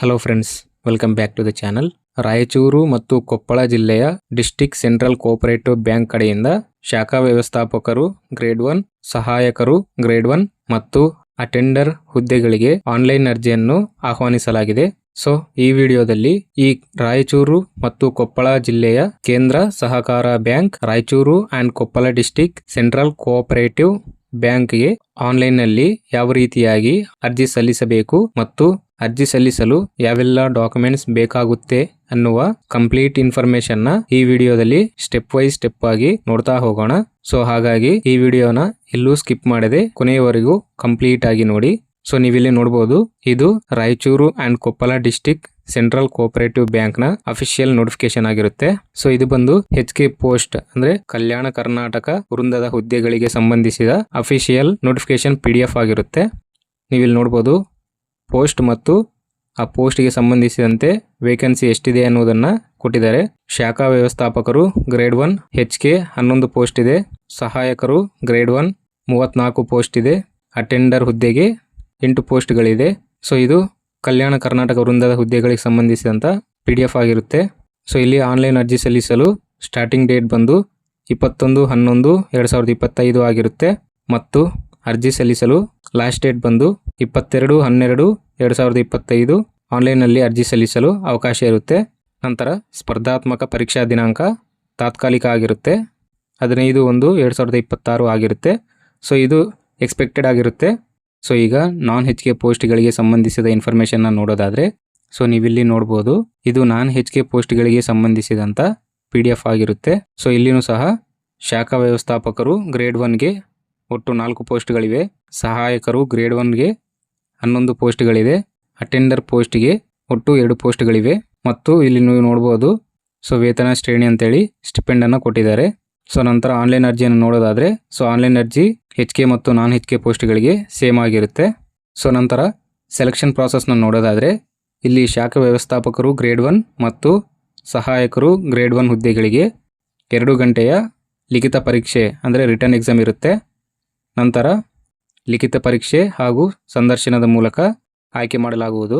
Hello friends welcome back to the channel Raichur ಮತ್ತು ಕೊಪ್ಪಳ ಜಿಲ್ಲೆಯ district central cooperative bank ಕಡೆಯಿಂದ ಶಾಖಾ ವ್ಯವಸ್ಥಾಪಕರು ಗ್ರೇಡ್ ಒನ್ ಸಹಾಯಕರು ಗ್ರೇಡ್ ಒನ್ ಮತ್ತು ಅಟೆಂಡರ್ ಹುದ್ದೆಗಳಿಗೆ ಆನ್ಲೈನ್ ಅರ್ಜಿಯನ್ನು ಆಹ್ವಾನಿಸಲಾಗಿದೆ. ಸೊ ಈ ವಿಡಿಯೋದಲ್ಲಿ ಈ ರಾಯಚೂರು ಮತ್ತು ಕೊಪ್ಪಳ ಜಿಲ್ಲೆಯ ಕೇಂದ್ರ ಸಹಕಾರ bank Raichur and Koppal district central cooperative ಬ್ಯಾಂಕ್ಗೆ ಆನ್ಲೈನ್ನಲ್ಲಿ ಯಾವ ರೀತಿಯಾಗಿ ಅರ್ಜಿ ಸಲ್ಲಿಸಬೇಕು ಮತ್ತು ಅರ್ಜಿ ಸಲ್ಲಿಸಲು ಯಾವೆಲ್ಲ ಡಾಕ್ಯುಮೆಂಟ್ಸ್ ಬೇಕಾಗುತ್ತೆ ಅನ್ನುವ ಕಂಪ್ಲೀಟ್ ಇನ್ಫಾರ್ಮೇಶನ್ನ ಈ ವಿಡಿಯೋದಲ್ಲಿ ಸ್ಟೆಪ್ ವೈಸ್ ಸ್ಟೆಪ್ ಆಗಿ ನೋಡ್ತಾ ಹೋಗೋಣ. ಸೊ, ಹಾಗಾಗಿ ಈ ವಿಡಿಯೋನ ಎಲ್ಲೂ ಸ್ಕಿಪ್ ಮಾಡದೆ ಕೊನೆಯವರೆಗೂ ಕಂಪ್ಲೀಟ್ ಆಗಿ ನೋಡಿ. ಸೊ, ನೀವಿಲ್ಲಿ ನೋಡಬಹುದು ಇದು Raichur and Koppal district central cooperative ಬ್ಯಾಂಕ್ನ ಅಫಿಷಿಯಲ್ ನೋಟಿಫಿಕೇಶನ್ ಆಗಿರುತ್ತೆ. ಸೊ ಇದು ಬಂದು ಎಚ್ ಕೆ ಪೋಸ್ಟ್ ಅಂದ್ರೆ ಕಲ್ಯಾಣ ಕರ್ನಾಟಕ ವೃಂದದ ಹುದ್ದೆಗಳಿಗೆ ಸಂಬಂಧಿಸಿದ official notification P D F ಆಗಿರುತ್ತೆ. ನೀವಿಲ್ಲಿ ನೋಡಬಹುದು ಪೋಸ್ಟ್ ಮತ್ತು ಆ ಪೋಸ್ಟ್ಗೆ ಸಂಬಂಧಿಸಿದಂತೆ ವೇಕೆನ್ಸಿ ಎಷ್ಟಿದೆ ಅನ್ನೋದನ್ನ ಕೊಟ್ಟಿದ್ದಾರೆ. ಶಾಖಾ ವ್ಯವಸ್ಥಾಪಕರು ಗ್ರೇಡ್ ಒನ್ ಹೆಚ್ ಕೆ ಹನ್ನೊಂದು ಪೋಸ್ಟ್ ಇದೆ. ಸಹಾಯಕರು ಗ್ರೇಡ್ ಒನ್ ಮೂವತ್ನಾಲ್ಕು ಪೋಸ್ಟ್ ಇದೆ. ಅಟೆಂಡರ್ ಹುದ್ದೆಗೆ ಎಂಟು ಪೋಸ್ಟ್ಗಳಿದೆ ಸೊ ಇದು ಕಲ್ಯಾಣ ಕರ್ನಾಟಕ ವೃಂದದ ಹುದ್ದೆಗಳಿಗೆ ಸಂಬಂಧಿಸಿದಂಥ ಪಿ ಡಿ ಎಫ್ ಆಗಿರುತ್ತೆ. ಸೊ ಇಲ್ಲಿ ಆನ್ಲೈನ್ ಅರ್ಜಿ ಸಲ್ಲಿಸಲು ಸ್ಟಾರ್ಟಿಂಗ್ ಡೇಟ್ ಬಂದು ಇಪ್ಪತ್ತೊಂದು, ಹನ್ನೊಂದು, ಎರಡು ಸಾವಿರದ ಇಪ್ಪತ್ತೈದು ಆಗಿರುತ್ತೆ. ಮತ್ತು ಅರ್ಜಿ ಸಲ್ಲಿಸಲು ಲಾಸ್ಟ್ ಡೇಟ್ ಬಂದು ಇಪ್ಪತ್ತೆರಡು, ಹನ್ನೆರಡು, ಎರಡು ಸಾವಿರದ ಇಪ್ಪತ್ತೈದು ಆನ್ಲೈನ್ನಲ್ಲಿ ಅರ್ಜಿ ಸಲ್ಲಿಸಲು ಅವಕಾಶ ಇರುತ್ತೆ. ನಂತರ ಸ್ಪರ್ಧಾತ್ಮಕ ಪರೀಕ್ಷಾ ದಿನಾಂಕ ತಾತ್ಕಾಲಿಕ ಆಗಿರುತ್ತೆ. ಹದಿನೈದು ಒಂದು, ಎರಡು ಸಾವಿರದ ಇಪ್ಪತ್ತಾರು ಆಗಿರುತ್ತೆ. ಸೊ ಇದು ಎಕ್ಸ್ಪೆಕ್ಟೆಡ್ ಆಗಿರುತ್ತೆ. ಸೊ ಈಗ ನಾನ್ ಹೆಚ್ ಕೆ ಪೋಸ್ಟ್ಗಳಿಗೆ ಸಂಬಂಧಿಸಿದ ಇನ್ಫಾರ್ಮೇಷನ್ನ ನೋಡೋದಾದರೆ ಸೊ ನೀವಿಲ್ಲಿ ನೋಡ್ಬೋದು, ಇದು ನಾನ್ ಹೆಚ್ ಕೆ ಪೋಸ್ಟ್ಗಳಿಗೆ ಸಂಬಂಧಿಸಿದಂಥ ಪಿ ಡಿ ಎಫ್ ಆಗಿರುತ್ತೆ. ಸೊ ಇಲ್ಲಿನೂ ಸಹ ಶಾಖಾ ವ್ಯವಸ್ಥಾಪಕರು ಗ್ರೇಡ್ ಒನ್ಗೆ ಒಟ್ಟು ನಾಲ್ಕು ಪೋಸ್ಟ್ಗಳಿವೆ. ಸಹಾಯಕರು ಗ್ರೇಡ್ ಒನ್ಗೆ ಹನ್ನೊಂದು ಪೋಸ್ಟ್ಗಳಿದೆ ಅಟೆಂಡರ್ ಪೋಸ್ಟ್ಗೆ ಒಟ್ಟು ಎರಡು ಪೋಸ್ಟ್ಗಳಿವೆ. ಮತ್ತು ಇಲ್ಲಿ ನೀವು ನೋಡ್ಬೋದು ಸೊ ವೇತನ ಶ್ರೇಣಿ ಅಂತೇಳಿ ಸ್ಟಿಪೆಂಡನ್ನು ಕೊಟ್ಟಿದ್ದಾರೆ. ಸೊ ನಂತರ ಆನ್ಲೈನ್ ಅರ್ಜಿಯನ್ನು ನೋಡೋದಾದರೆ, ಸೊ ಆನ್ಲೈನ್ ಅರ್ಜಿ ಹೆಚ್ ಕೆ ಮತ್ತು ನಾನ್ ಹೆಚ್ ಕೆ ಪೋಸ್ಟ್ಗಳಿಗೆ ಸೇಮ್ ಆಗಿರುತ್ತೆ. ಸೊ ನಂತರ ಸೆಲೆಕ್ಷನ್ ಪ್ರಾಸೆಸ್ನ ನೋಡೋದಾದರೆ, ಇಲ್ಲಿ ಶಾಖಾ ವ್ಯವಸ್ಥಾಪಕರು ಗ್ರೇಡ್ ಒನ್ ಮತ್ತು ಸಹಾಯಕರು ಗ್ರೇಡ್ ಒನ್ ಹುದ್ದೆಗಳಿಗೆ ಎರಡು ಗಂಟೆಯ ಲಿಖಿತ ಪರೀಕ್ಷೆ, ಅಂದರೆ ರಿಟರ್ನ್ ಎಕ್ಸಾಮ್ ಇರುತ್ತೆ. ನಂತರ ಲಿಖಿತ ಪರೀಕ್ಷೆ ಹಾಗೂ ಸಂದರ್ಶನದ ಮೂಲಕ ಆಯ್ಕೆ ಮಾಡಲಾಗುವುದು.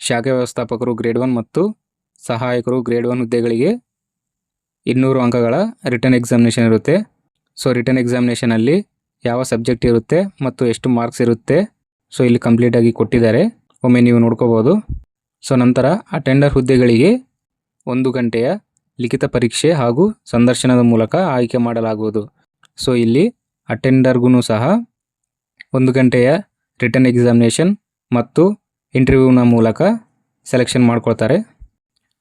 ಶಾಖಾ ವ್ಯವಸ್ಥಾಪಕರು ಗ್ರೇಡ್ ಒನ್ ಮತ್ತು ಸಹಾಯಕರು ಗ್ರೇಡ್ ಒನ್ ಹುದ್ದೆಗಳಿಗೆ ಇನ್ನೂರು ಅಂಕಗಳ ರಿಟರ್ನ್ ಎಕ್ಸಾಮಿನೇಷನ್ ಇರುತ್ತೆ. ಸೊ ರಿಟರ್ನ್ ಎಕ್ಸಾಮಿನೇಷನಲ್ಲಿ ಯಾವ ಸಬ್ಜೆಕ್ಟ್ ಇರುತ್ತೆ ಮತ್ತು ಎಷ್ಟು ಮಾರ್ಕ್ಸ್ ಇರುತ್ತೆ ಸೊ ಇಲ್ಲಿ ಕಂಪ್ಲೀಟಾಗಿ ಕೊಟ್ಟಿದ್ದಾರೆ. ಒಮ್ಮೆ ನೀವು ನೋಡ್ಕೋಬೋದು. ಸೊ ನಂತರ ಅಟೆಂಡರ್ ಹುದ್ದೆಗಳಿಗೆ ಒಂದು ಗಂಟೆಯ ಲಿಖಿತ ಪರೀಕ್ಷೆ ಹಾಗೂ ಸಂದರ್ಶನದ ಮೂಲಕ ಆಯ್ಕೆ ಮಾಡಲಾಗುವುದು. ಸೊ ಇಲ್ಲಿ ಅಟೆಂಡರ್ಗೂ ಸಹ ಒಂದು ಗಂಟೆಯ ರಿಟರ್ನ್ ಎಕ್ಸಾಮಿನೇಷನ್ ಮತ್ತು ಇಂಟರ್ವ್ಯೂನ ಮೂಲಕ ಸೆಲೆಕ್ಷನ್ ಮಾಡ್ಕೊಳ್ತಾರೆ.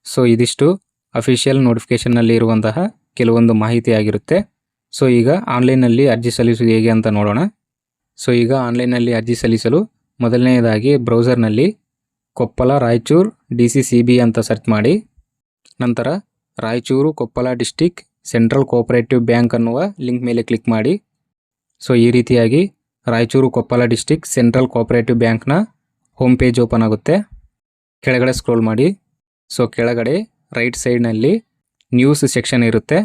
ಸೊ ಇದಿಷ್ಟು. ಅಫಿಷಿಯಲ್ ನೋಟಿಫಿಕೇಷನ್ನಲ್ಲಿ ಇರುವಂತಹ ಕೆಲವೊಂದು ಮಾಹಿತಿ ಆಗಿರುತ್ತೆ ಸೊ ಈಗ ಆನ್ಲೈನಲ್ಲಿ ಅರ್ಜಿ ಸಲ್ಲಿಸುವುದು ಹೇಗೆ ಅಂತ ನೋಡೋಣ. ಸೊ ಈಗ ಆನ್ಲೈನ್ನಲ್ಲಿ ಅರ್ಜಿ ಸಲ್ಲಿಸಲು ಮೊದಲನೆಯದಾಗಿ ಬ್ರೌಸರ್ನಲ್ಲಿ Koppal, Raichur D C C B ಅಂತ ಸರ್ಚ್ ಮಾಡಿ. ನಂತರ Raichur, Koppal district central cooperative bank ಅನ್ನುವ ಲಿಂಕ್ ಮೇಲೆ ಕ್ಲಿಕ್ ಮಾಡಿ. ಸೊ ಈ ರೀತಿಯಾಗಿ Raichur, Koppal district central cooperative ಬ್ಯಾಂಕ್ನ ಹೋಮ್ ಪೇಜ್ ಓಪನ್ ಆಗುತ್ತೆ. ಕೆಳಗಡೆ ಸ್ಕ್ರೋಲ್ ಮಾಡಿ. ಸೊ ಕೆಳಗಡೆ ರೈಟ್ ಸೈಡ್ನಲ್ಲಿ ನ್ಯೂಸ್ ಸೆಕ್ಷನ್ ಇರುತ್ತೆ.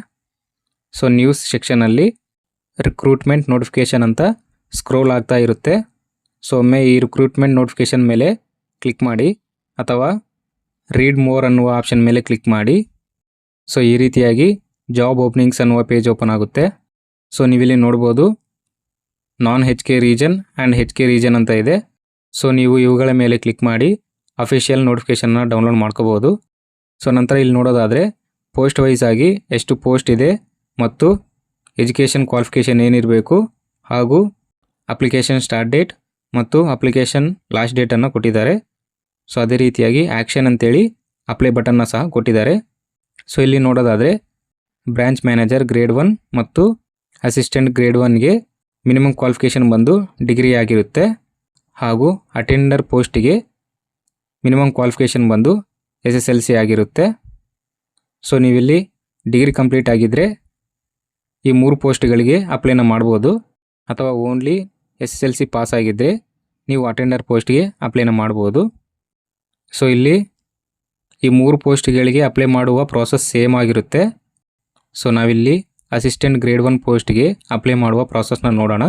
ಸೊ ನ್ಯೂಸ್ ಸೆಕ್ಷನಲ್ಲಿ ರಿಕ್ರೂಟ್ಮೆಂಟ್ ನೋಟಿಫಿಕೇಷನ್ ಅಂತ ಸ್ಕ್ರೋಲ್ ಆಗ್ತಾ ಇರುತ್ತೆ. ಸೊ ಒಮ್ಮೆ ಈ ರಿಕ್ರೂಟ್ಮೆಂಟ್ ನೋಟಿಫಿಕೇಷನ್ ಮೇಲೆ ಕ್ಲಿಕ್ ಮಾಡಿ ಅಥವಾ ರೀಡ್ ಮೋರ್ ಅನ್ನುವ ಆಪ್ಷನ್ ಮೇಲೆ ಕ್ಲಿಕ್ ಮಾಡಿ. ಸೊ ಈ ರೀತಿಯಾಗಿ ಜಾಬ್ ಓಪನಿಂಗ್ಸ್ ಅನ್ನುವ ಪೇಜ್ ಓಪನ್ ಆಗುತ್ತೆ. ಸೊ ನೀವಿಲ್ಲಿ ನೋಡ್ಬೋದು non H K region and H K region ಅಂತ ಇದೆ. ಸೊ ನೀವು ಇವುಗಳ ಮೇಲೆ ಕ್ಲಿಕ್ ಮಾಡಿ ಅಫಿಷಿಯಲ್ ನೋಟಿಫಿಕೇಷನ್ನ ಡೌನ್ಲೋಡ್ ಮಾಡ್ಕೋಬೋದು. ಸೊ ನಂತರ ಇಲ್ಲಿ ನೋಡೋದಾದರೆ ಪೋಸ್ಟ್ ವೈಸ್ ಆಗಿ ಎಷ್ಟು ಪೋಸ್ಟ್ ಇದೆ ಮತ್ತು ಎಜುಕೇಷನ್ ಕ್ವಾಲಿಫಿಕೇಷನ್ ಏನಿರಬೇಕು ಹಾಗೂ ಅಪ್ಲಿಕೇಶನ್ ಸ್ಟಾರ್ಟ್ ಡೇಟ್ ಮತ್ತು ಅಪ್ಲಿಕೇಶನ್ ಲಾಸ್ಟ್ ಡೇಟನ್ನು ಕೊಟ್ಟಿದ್ದಾರೆ. ಸೊ ಅದೇ ರೀತಿಯಾಗಿ ಆ್ಯಕ್ಷನ್ ಅಂತೇಳಿ ಅಪ್ಲೈ ಬಟನ್ನ ಸಹ ಕೊಟ್ಟಿದ್ದಾರೆ. ಸೊ ಇಲ್ಲಿ ನೋಡೋದಾದರೆ ಬ್ರ್ಯಾಂಚ್ ಮ್ಯಾನೇಜರ್ ಗ್ರೇಡ್ ಒನ್ ಮತ್ತು ಅಸಿಸ್ಟೆಂಟ್ ಗ್ರೇಡ್ ಒನ್ಗೆ ಮಿನಿಮಮ್ ಕ್ವಾಲಿಫಿಕೇಷನ್ ಬಂದು ಡಿಗ್ರಿ ಆಗಿರುತ್ತೆ ಹಾಗೂ ಅಟೆಂಡರ್ ಪೋಸ್ಟಿಗೆ ಮಿನಿಮಮ್ ಕ್ವಾಲಿಫಿಕೇಷನ್ ಬಂದು ಎಸ್ ಎಸ್ ಎಲ್ ಸಿ ಆಗಿರುತ್ತೆ. ಸೊ ನೀವಿಲ್ಲಿ ಡಿಗ್ರಿ ಕಂಪ್ಲೀಟ್ ಆಗಿದ್ದರೆ ಈ ಮೂರು ಪೋಸ್ಟ್ಗಳಿಗೆ ಅಪ್ಲೈನ ಮಾಡ್ಬೋದು. ಅಥವಾ only S S L C pass ಆಗಿದ್ದರೆ ನೀವು ಅಟೆಂಡರ್ ಪೋಸ್ಟ್ಗೆ ಅಪ್ಲೈನ ಮಾಡ್ಬೋದು. ಸೊ ಇಲ್ಲಿ ಈ ಮೂರು ಪೋಸ್ಟ್ಗಳಿಗೆ ಅಪ್ಲೈ ಮಾಡುವ ಪ್ರಾಸೆಸ್ ಸೇಮ್ ಆಗಿರುತ್ತೆ. ಸೊ ನಾವಿಲ್ಲಿ ಅಸಿಸ್ಟೆಂಟ್ ಗ್ರೇಡ್ ಒನ್ ಪೋಸ್ಟ್ಗೆ ಅಪ್ಲೈ ಮಾಡುವ ಪ್ರಾಸೆಸ್ನ ನೋಡೋಣ.